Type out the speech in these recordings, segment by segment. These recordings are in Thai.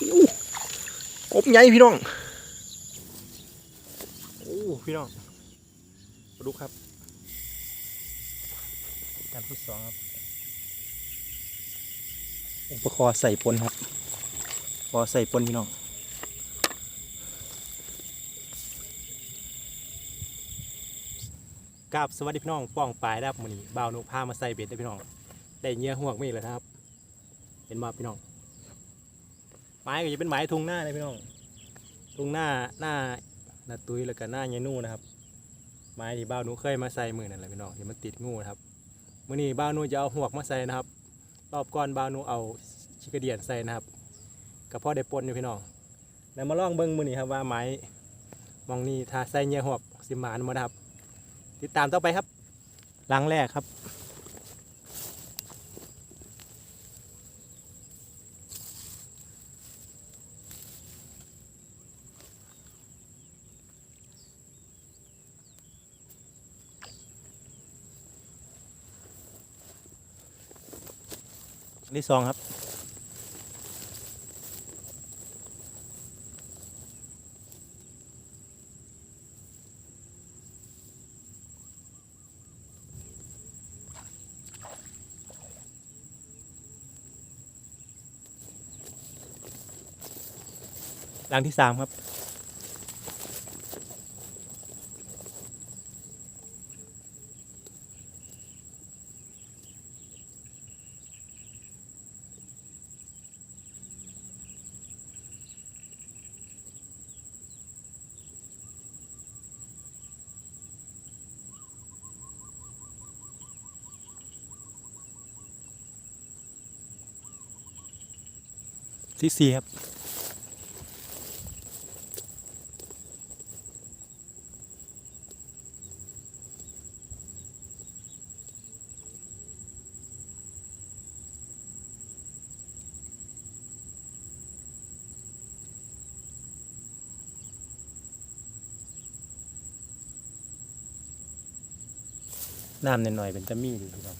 อู้กบใหญ่พี่น้องโอ้พี่น้องมาดูครับการที่สองครับอุปกรณ์ใส่ปนครับพอใส่ปนพี่น้องกับสวัสดีพี่น้องป้องปลายนะครับมื้อนี้บ่าวนุพามาใส่เบ็ดได้อพี่น้องได้เหงี้ยห่วงไม่เลยนะครับ เห็นบ่พี่น้อง ไม้ก็จะเป็นไม้ทุงหน้าเลยพี่น้องทุงหน้าหน้าหน้าตุ้ยแล้วก็หน้าเยนู่นะครับ ไม้ที่บ่าวนุเคยมาใส่มือนั่นแหละพี่น้องที่มันติดงูนะครับมื้อนี้บ่าวนุจะเอาหวงมาใส่นะครับ รอบก่อนบ่าวนุเอาชิกเดียนใส่นะครับก็พอได้ปนอยู่พี่น้องแล้วมาลองเบิ่งมือนี้ครับว่าไม้มองนี่ถ้าใส่เงี้ยหวงสิมานบ่นะครับ ติดตามต่อไปครับหลังแรกครับ ที่สองครับ หลังที่สามครับ ที่สี่ครับน้ำหน่อยๆเป็นตะมี่ดีพี่น้อง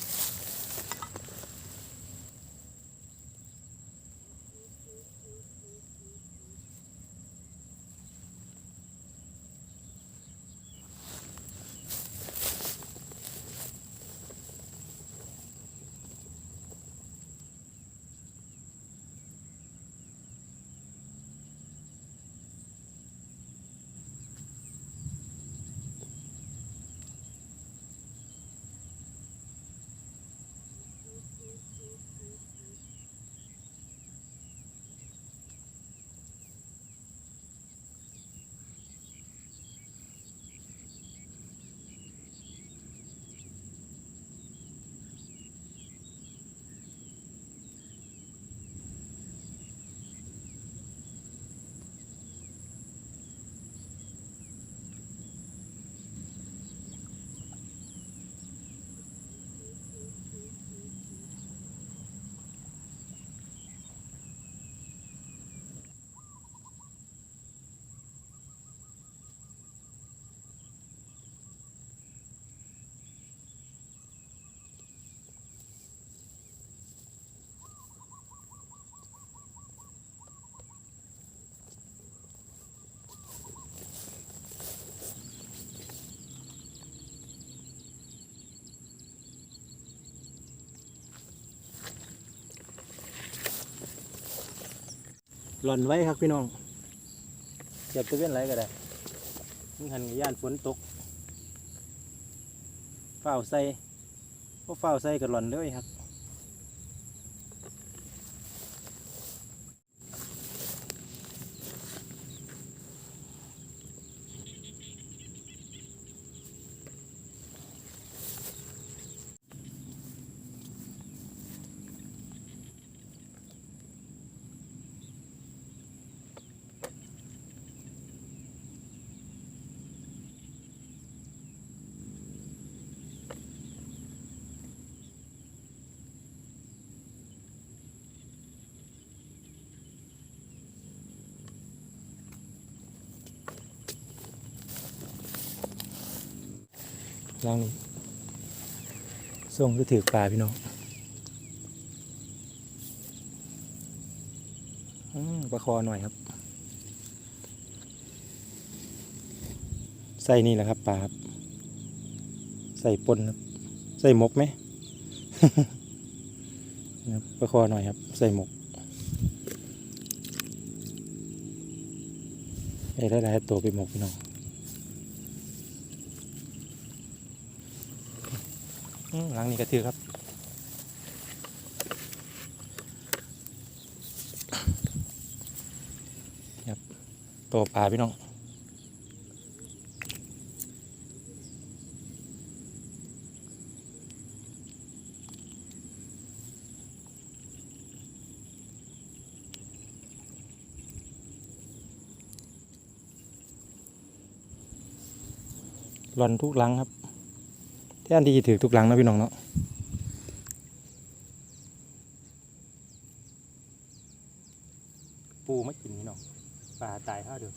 ล่อนไว้ครับพี่น้องเก็บตะเวนไรก็ได้มึงหันกับย่านฝนตกเฝ้าวใส่พวกเฝ้าวใส่กับหล่อนเลยครับ ลองนี่ส่งก็ถือปลาพี่น้องประคอหน่อยครับ ใส่นี่แหละครับปลาครับ ใส่ปนครับ ใส่หมกไหมครับประคอหน่อยครับ ใส่หมกไอ้หลายๆตัวไปหมกพี่น้องอืม หลังนี้ก็ถือครับตัวปลาพี่น้องหล่อนทุกหลังครับ แท่นที่ถือทุกหลังนะพี่น้องเนาะปูไม่กินพี่น้องปลาตายท่าเดียว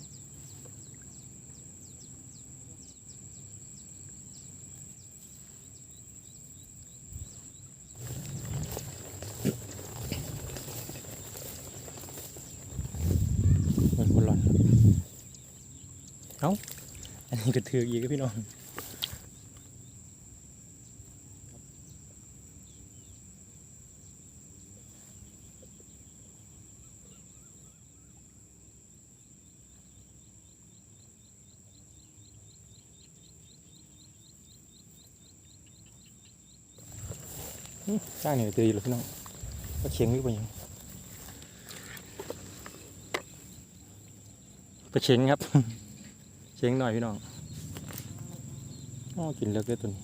เหมือนคนหล่อนเอ้าอันนี้ก็ถืออีกครับพี่น้อง อื้างนี่ก็ถืออีกแล้วพี่น้องก็เคียงวิบไปยังไปเชียงครับ เชียงหน่อยพี่น้องอ๋อกินเลิกเลยตัวนี้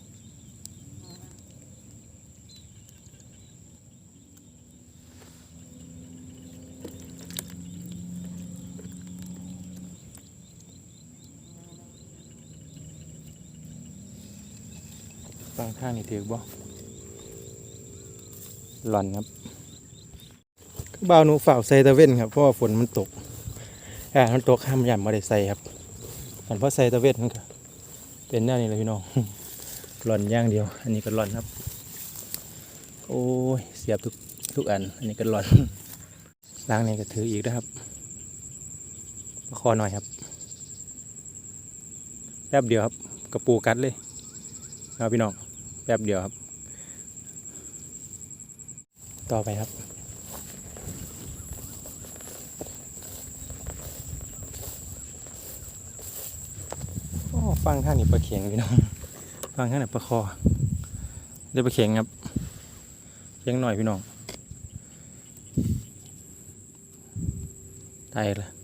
ฟังข้างนี่ถือบ่ หล่อนครับบ่าวหนูฝ่าวใส่ตะเว้นครับเพราะว่าฝนมันตกอ่ามันตกห้ามยามมาได้ใส่ครับมันเพราะใส่ตะเว้นมันก็เป็นแนวนี้เลยพี่น้องหล่อนย่างเดียว อันนี้ก็หล่อนครับ โอ้ยเสียบทุกทุกอัน อันนี้ก็หล่อนล้างนี่ก็ถืออีกนะครับคอหน่อยครับแป๊บเดียวครับกระปูกัดเลยครับพี่น้องแป๊บเดียวครับ ต่อไปครับ โอ้ฟังท่างนี่ปลาเข็งพี่น้องฟังท่างนี่ปลาคอได้ปลาเข็งครับเข็งหน่อยพี่น้องตายละ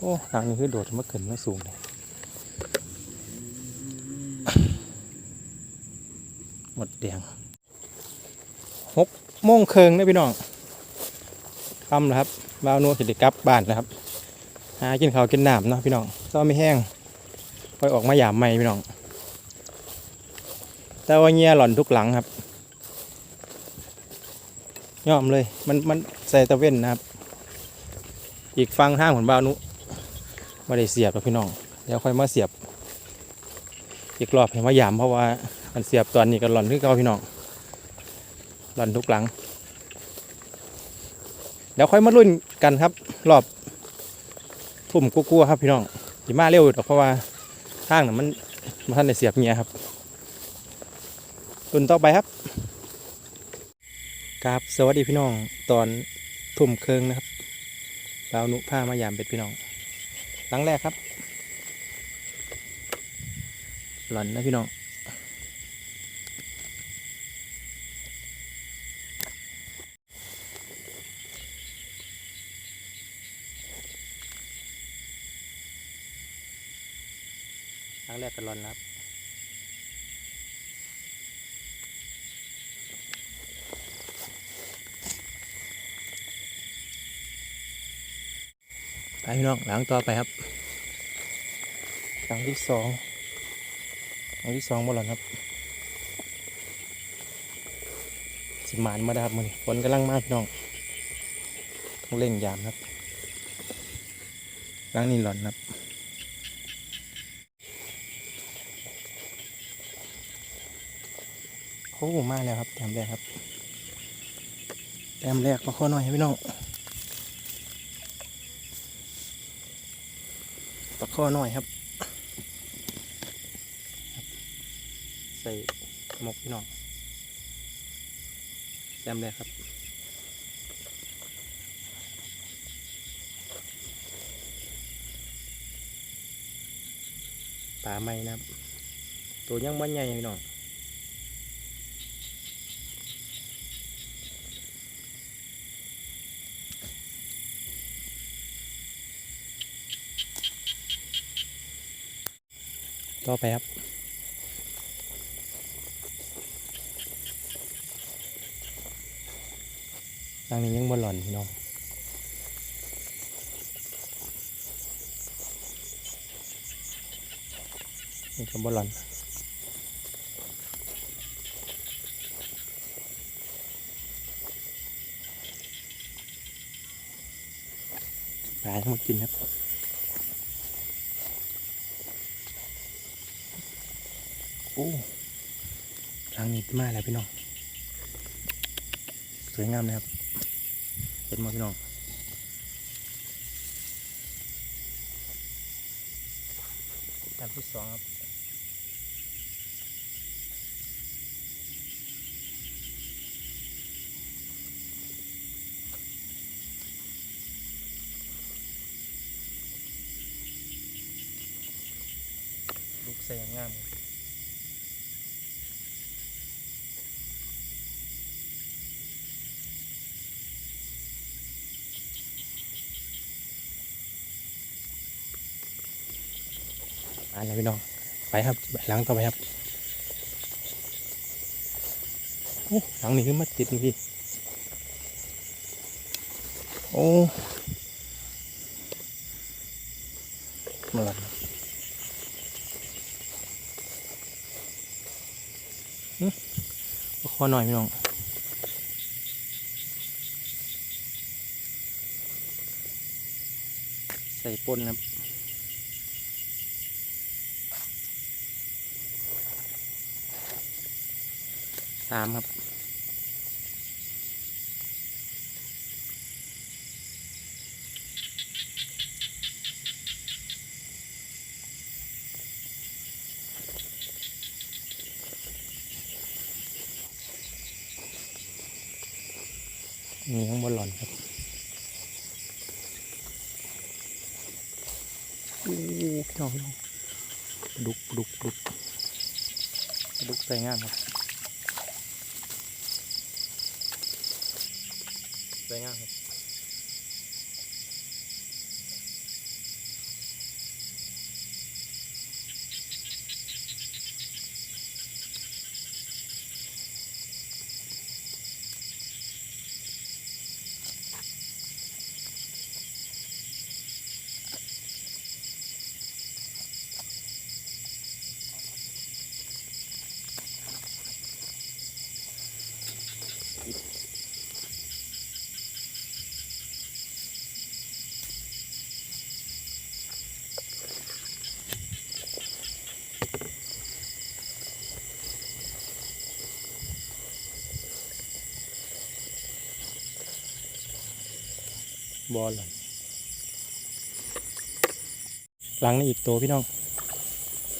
โอ้ทางนี้คือโดดมาเกินมาสูงเลยหมดแดงหกโมงเคิงนะพี่น้องค่ำแล้วครับบ่าวนัวสิได้กลับบ้านแล้วครับ หากินข้าวกินน้ำเนาะพี่น้องก็ไม่แห้งค่อยออกมาหยามใหม่พี่น้อง แต่ว่าเงียหล่อนทุกหลังครับยอมเลย มันมันใส่ตะเว้นนะครับ อีกฟังทางของบ่าวนุ ไม่ได้เสียบหรอกพี่น้องเดี๋ยวค่อยมาเสียบ อีกรอบให้มาหยามเพราะว่ามันเสียบตอนนี้ก็หล่อนที่เก่าพี่น้องหล่อนทุกหลัง เดี๋ยวค่อยมาลุ้นกันครับ รอบทุ่มกลัวๆครับพี่น้องสิมาเร็วดอกเพราะว่าทางน่ะมันมันทันได้เสียบเงียครับรุ่นต่อไปครับครับสวัสดีพี่น้องตอนทุ่มเคืองนะครับดาวนุผ้ามายามเป็ดพี่น้อง หลังแรกครับ หล่อนนะพี่น้องครั้งแรกก็หล่อนครับ พี่น้องหลังต่อไปครับ หลังที่สองหลังที่สองบ่หล่อนครับ สิมานมาได้ครับมือนี้ฝนกำลังมาพี่น้องต้องเร่งยามครับ หลังนี้หล่อนครับโอ้มาแล้วครับแต้มแรกครับแต้มแรกมาข้อหน่อยให้พี่น้อง ตะ ข้อน้อยครับ ใส่หมกพี่น้องแซมเลยครับปลาไม่นะครับ ตัวยังมันใหญ่พี่น้อง ต่อไปครับทางนี้ยังบอหล่อนพี่น้องนี่ก็บอหล่อนปลาทั้งหมดกินครับ โอ้ทางนี้มาแล้วพี่น้อง สวยงามเลยครับ เห็นไหมพี่น้องตามที่สองครับลูกใส่อย่างงาม ครับอันนี้พี่น้อง ไปครับหลังต่อไปครับโอ้หลังนี้ขึ้นมาติดนี่พี่ โอ้มาละหึเอขอหน่อยพี่น้องใส่ป่นครับ ตามครับ นี่ข้างบนหล่อนครับโอ้พี่น้องพี่น้องดุกดุกดุกดุกใส่งามครับ สวยงามครับ บอลหลังนี่อีกตัวพี่น้อง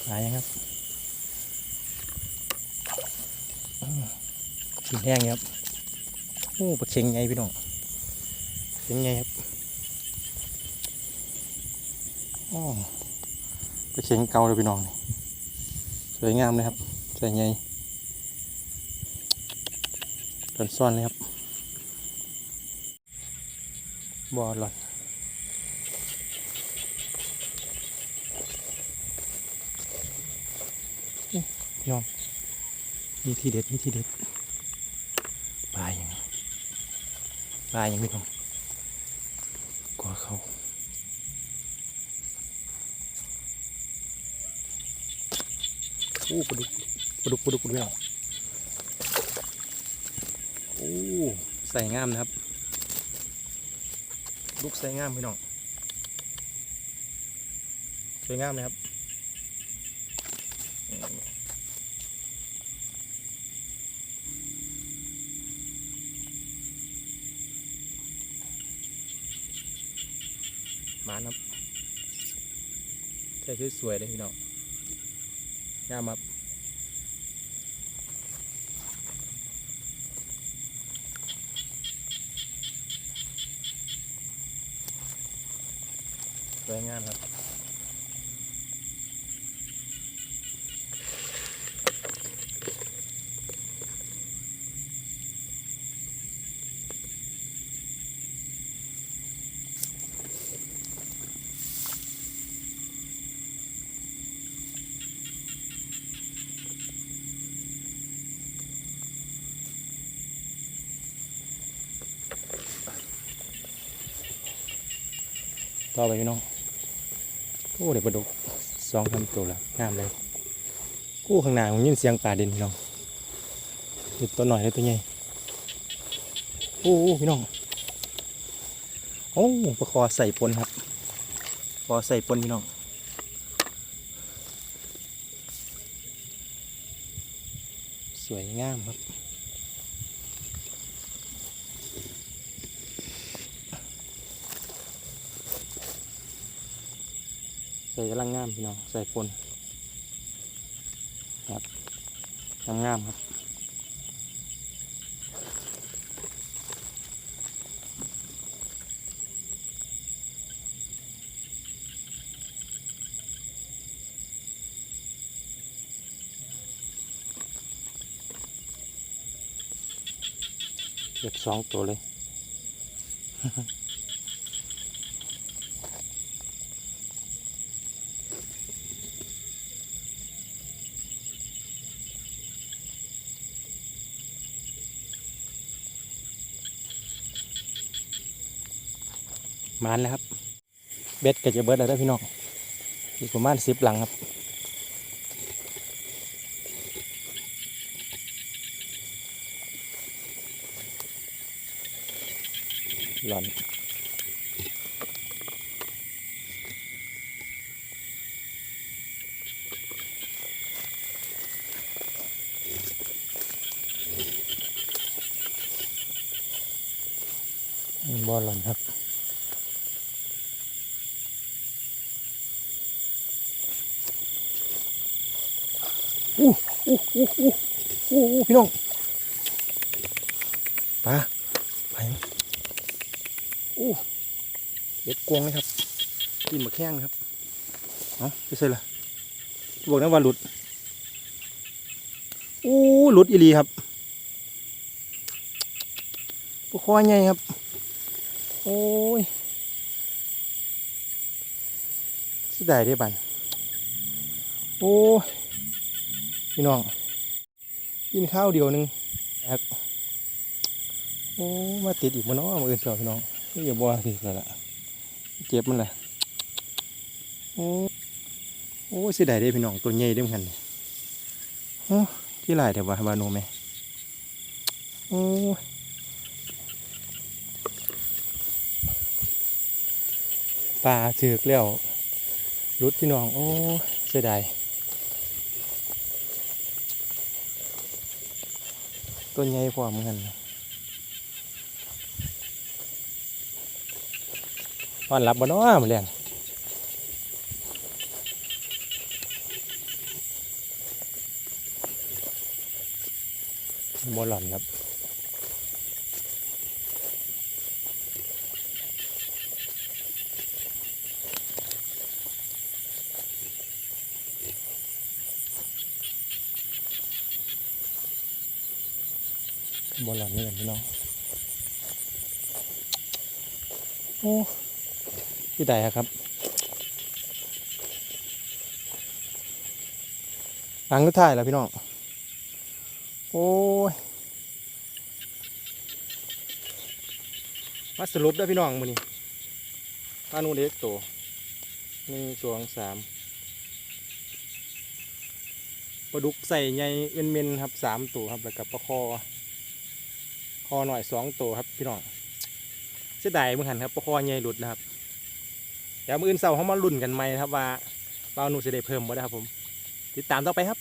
หายยังครับอืมกินแห้งครับโอ้ปลาเค็งไงพี่น้องเค็งไงครับอ๋อปลาเค็งเกาเลยพี่น้องสวยงามเลยครับใส่ไงต้นซ่อนเลยครับ บ่อหลอดยอมมีที่เด็ดมีที่เด็ดปลาอย่างปลาอย่างนี้ผงกลัวเขาโอ้ปลาดุกปลาดุกปลาดุกปลาดุกโอ้ใส่งามนะครับ ลูกใส่งามพี่น้องสวยงามเลยครับมาครับใช่สวยๆเลยพี่น้องงามครับส วยงามครับต่อไปพี่น้องโอ้เดี๋ยวปลาดุกสองทำตัวล้วงามเลยกู้ข้างหน้าผมยินเสียงป่าเด่นพี่น้องติดตัวหน่อยเลยตัวใหญ่โอ้โอ้พี่น้องโอ้ปลาคอใส่ปนครับปลาใส่ปนพี่น้องสวยงามครับ กำลังงามพี่น้องใส่ปนครับงามงามครับเก็บสองตัวเลย มานแล้วครับ เบ็ดก็จะเบิดแล้วด้พี่น้องอีกประมาณสิบหลังครับหล่อนบอลหล่อนครับ อู้อู้อู้อู้อู้พี่น้องปลาไปไหมอู้เด็ดกวงเลยครับกินมาแข้งนะครับเอาไปใส่ละบอกนะว่าหลุดอู้หลุดอีลีครับปลาคอใหญ่ครับ โอ้ยเสิได้ได้บันโอ้ย พี่น้อง กินข้าวเดียวนึงครับโอ้ มาติดอีกมันน้อมาอื่นเสาพี่น้องนี่อย่าบัวสิแล้วล่ะเจ็บมันแหละโอ้โอ้เสียดายเด้พี่น้องตัวใหญ่เด้เหมือนกันโอ้ที่หลายแต่ว่าบาโนแม่โอ้ปลาถือกแล้วรุดพี่น้อง โอ้เสียดาย ตัวใหญ่กว่าเหมือนกันนอนหลับบ่เนาะมื้อแรงบ่หล่อนครับ บ่หล่อนนี่กันพี่น้องโอ้พี่ใดอะครับหลังก็ถ่ายแล้วพี่น้อง โอ้ยมาสรุปได้พี่น้องมือนี้ปลานูเด็กโตหนึ่งสองสามปลาดุกใส่ใหญ่เอ็นเมนครับสามตัวครับ แล้วก็ปลาคอ อหน่อยสองตัวครับพี่น้องเสียดายเมื่หันครับปลาคอใหญ่หลุดนะครับเดี๋ยวมืออื่นเสาร์เขามาลุ้นกันไหมครับว่าเปาหนูจะได้เพิ่มบ่ได้ครับผม ติดตามต่อไปครับ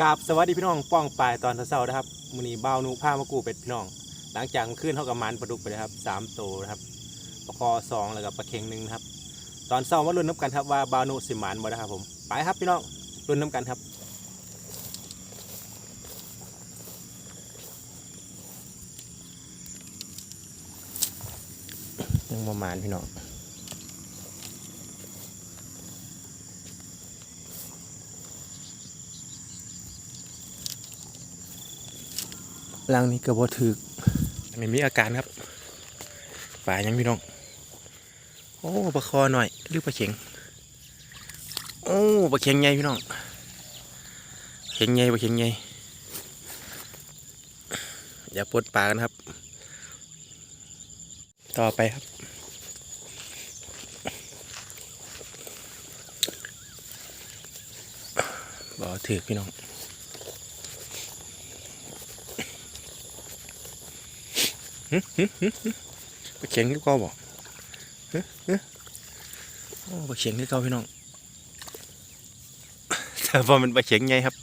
กราบสวัสดีพี่น้องป้องปลายตอนเช้าๆนะครับมือนี้เบาหนูผ้ามากูเป็ดพี่น้อง หลังจากขึ้นเท่ากับมันปลาดุกไปเลยครับสามตัวนะครับปลาคอสองแล้วก็ปลาเค็งหนึ่งครับ ตอนเช้ามาลุ้นน้ำกันครับว่าบาวหนูสิหมานบ่ได้ครับผมไปครับพี่น้องลุ้นน้ำกันครับ งประมาณพี่น้องลังนี้ก็บ่ถึกไม่มีอาการครับป่ายังพี่น้อง โอ้ปลาคอหน่อยหรือปลาเข็ง โอ้ปลาเข็งใหญ่พี่น้องเข็งใหญ่ปลาเข็งใหญ่อย่าปลดปลากันครับ ต่อไปครับ ถือพี่น้องหึหึหึหึไปเขียงที่เก็บอกหึหึโอ้ไปเขียงที่เก่าพี่น้องแต่พอมันไปเขียงไงครับ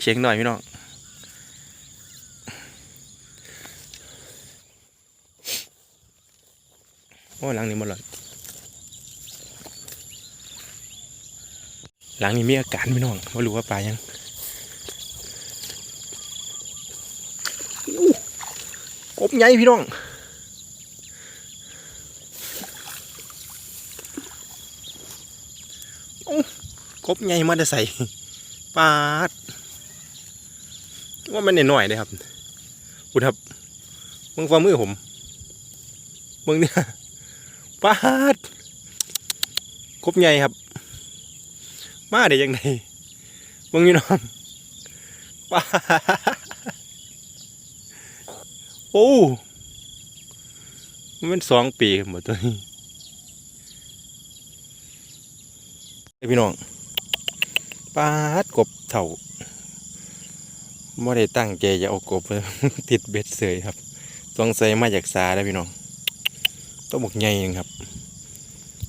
เขียงหน่อยพี่น้องโอ้หลังนี้หมดเลย หลังนี้มีอาการพี่น้องไม่รู้ว่าปลายังกบใหญ่พี่น้องกบใหญ่มาได้ใส่ปาดว่ามันหน่อยๆเลยครับอุดครับมึงฟังมือผมมึงเนี่ยปาดครบใหญ่ครับ มาได้ยังไงมึงยู่น้องป้าโอ้มันเป็นสองปีหมดตัวนี้เอ้พี่น้องปาดกบเถ่าไม่ได้ตั้งใจจะเอากบเลยติดเบ็ดเสยครับสงสัยมาจากสาแล้พี่น้องตัวบอกใหญ่เองครับ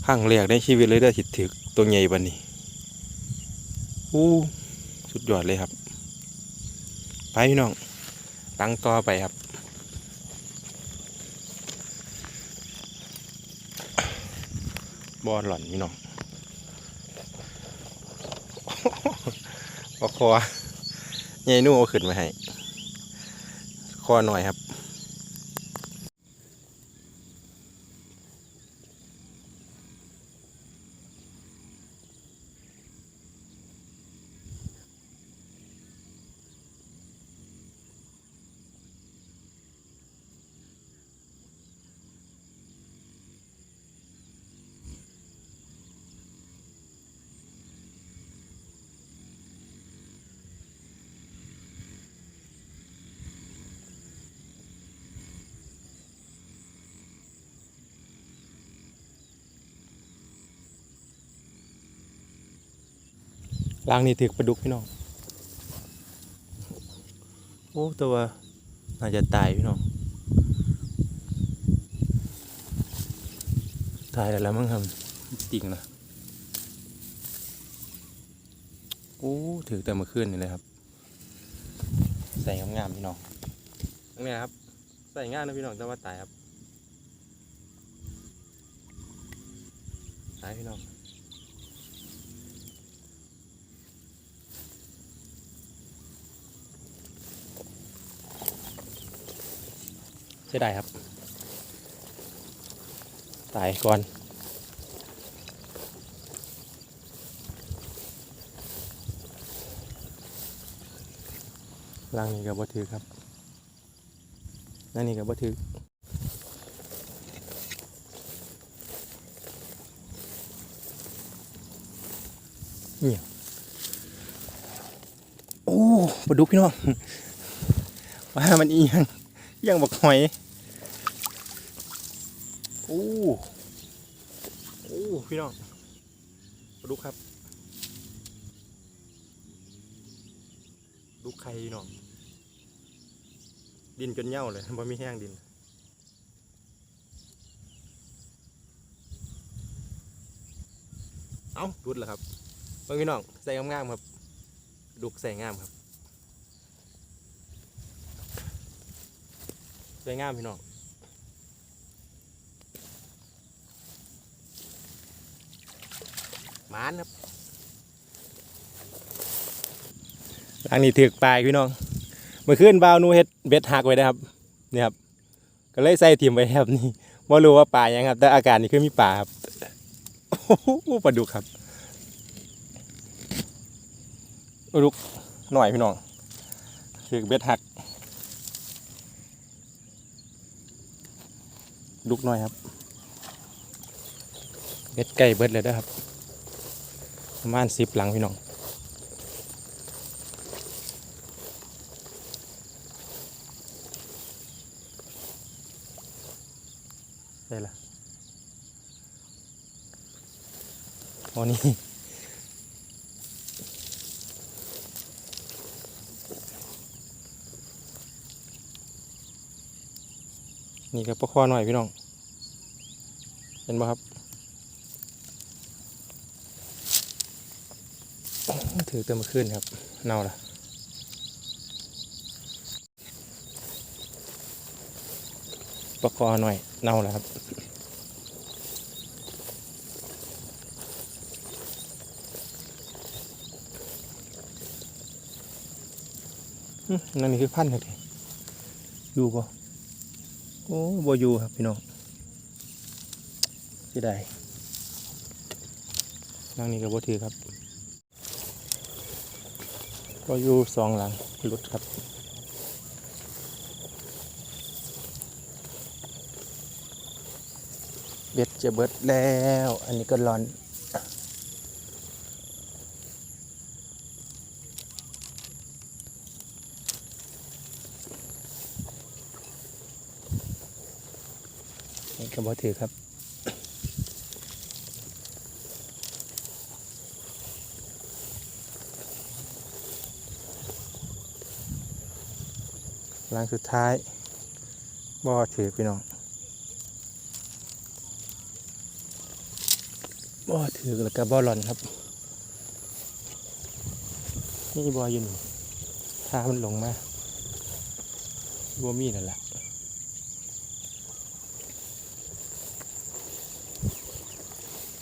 ข้างแรกในชีวิตเลยได้ถิดถึกตัวใหญ่บันนี้ อู้สุดยอดเลยครับ ไปพี่น้องตั้งต่อไปครับบอลหล่อนพี่น้องปลาคอใหญ่นู่นเอาขึ้นมาให้ คอหน่อยครับ ลางนี่ถือปลาดุกพี่น้อง โอ้ตัวน่าจะตายพี่น้อง ตายแล้วมั้งครับจริงนะโอ้ถือแต่เมื่อคืนนี่เลยครับ ใส่งามๆพี่น้องนี่ครับ ใส่งามนะพี่น้องแต่ว่าตายครับ ตายพี่น้อง ช่ได้ครับ ตายก่อน ล่างนี้กับบัถือครับ นั่นนี่กับบัถือเนี่ยโอ้ปลาดุกพี่น้องว่ามันอียังยังบักหอย พี่น้องดุกครับดุกไข่น้องดินจนเน่าเลยบ่มีแห้งดินเอารุดแล้วครับเพื่อนพี่น้องใส่งามๆครับ ดุกใส่งามครับใส่งามพี่น้อง หมานครับหลังนี้ถือกปลายพี่น้องเมื่อคืนบ่าวหนูเฮ็ดเบ็ดหักไว้นะครับนี่ครับ ก็เลยใส่ทีมไว้ครับนี่บ่รู้ว่าปลาหยังครับ แต่อาการนี่คือมีปลาครับโอ้โหปลาดุกครับปลาดุกหน่อยพี่น้องถือกเบ็ดหักดุกหน่อยครับเบ็ดไก่เบิดเลยเด้อครับ ประมาณสิบหลังพี่น้องได้ละโอ้นี่นี่ก็ปลาคอหน่อยพี่น้อง เห็นไหมครับ ถือเติมมาขึ้นครับเน่าละปลาคอหน่อยเน่าแล้วครับนั่นนี่คือพันธุ์เลยอยู่ปะโอ้บ่อยู่ครับพี่น้องที่ใดนั่งนี่ก็บ่ถือครับ บ่อยู่สองหลังหลุดครับ เบ็ดจะเบิดแล้ว อันนี้ก็ร้อนนี่ก็บ่ถือครับ หลังสุดท้ายบ่ถือพี่น้องบ่ถือแล้วก็บ่หล่อนครับนี่บ่อยู่นี่ถ้ามันลงมาบ่มีนั่นแหละ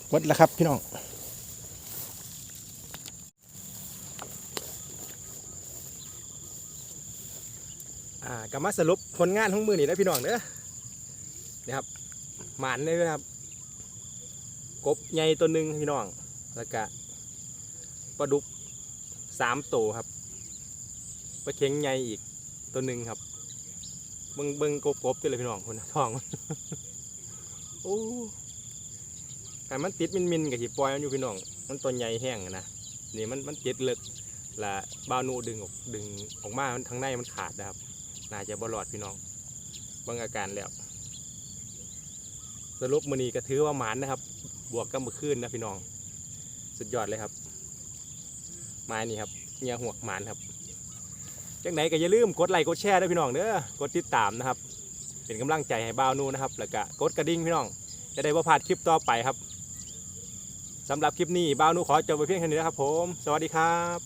หมดแล้วครับพี่น้อง ก็มาสรุปผลงานของมือนี่นะพี่น้องเด้อนี่ครับหมานเลยนะครับ กบใหญ่ตัวหนึ่งพี่น้อง แล้วก็ปลาดุกสามตัวครับปลาเค็งใหญ่อีกตัวหนึ่งครับ เบิ่งเบิงกบกบตัวเลยพี่น้องคนท้องโอ้แต่มันติดมินมินกับหีปล่อยมันอยู่พี่น้อง มันตัวใหญ่แห้งนะนี่มันมันติดเลึกและบานูดึงออกดึงออกมามันทางในมันขาดนะครับ น่าจะบรอดพี่น้องบางอาการแล้วสรุปมือนีก็ถือว่าหมานนะครับ บวกกับมือคืนนะพี่น้อง สุดยอดเลยครับไม้นี่ครับเงียหัวหมานครับจังไหนก็อย่าลืมกดไลค์กดแชร์ด้วยพี่น้องเด้อกดติดตามนะครับ เป็นกำลังใจให้บาวนูนะครับ แล้วก็กดกระดิ่งพี่น้อง จะได้บ่พลาดคลิปต่อไปครับสำหรับคลิปนี้บ้าวนูขอจบไปเพียงเท่านี้นะครับผม สวัสดีครับ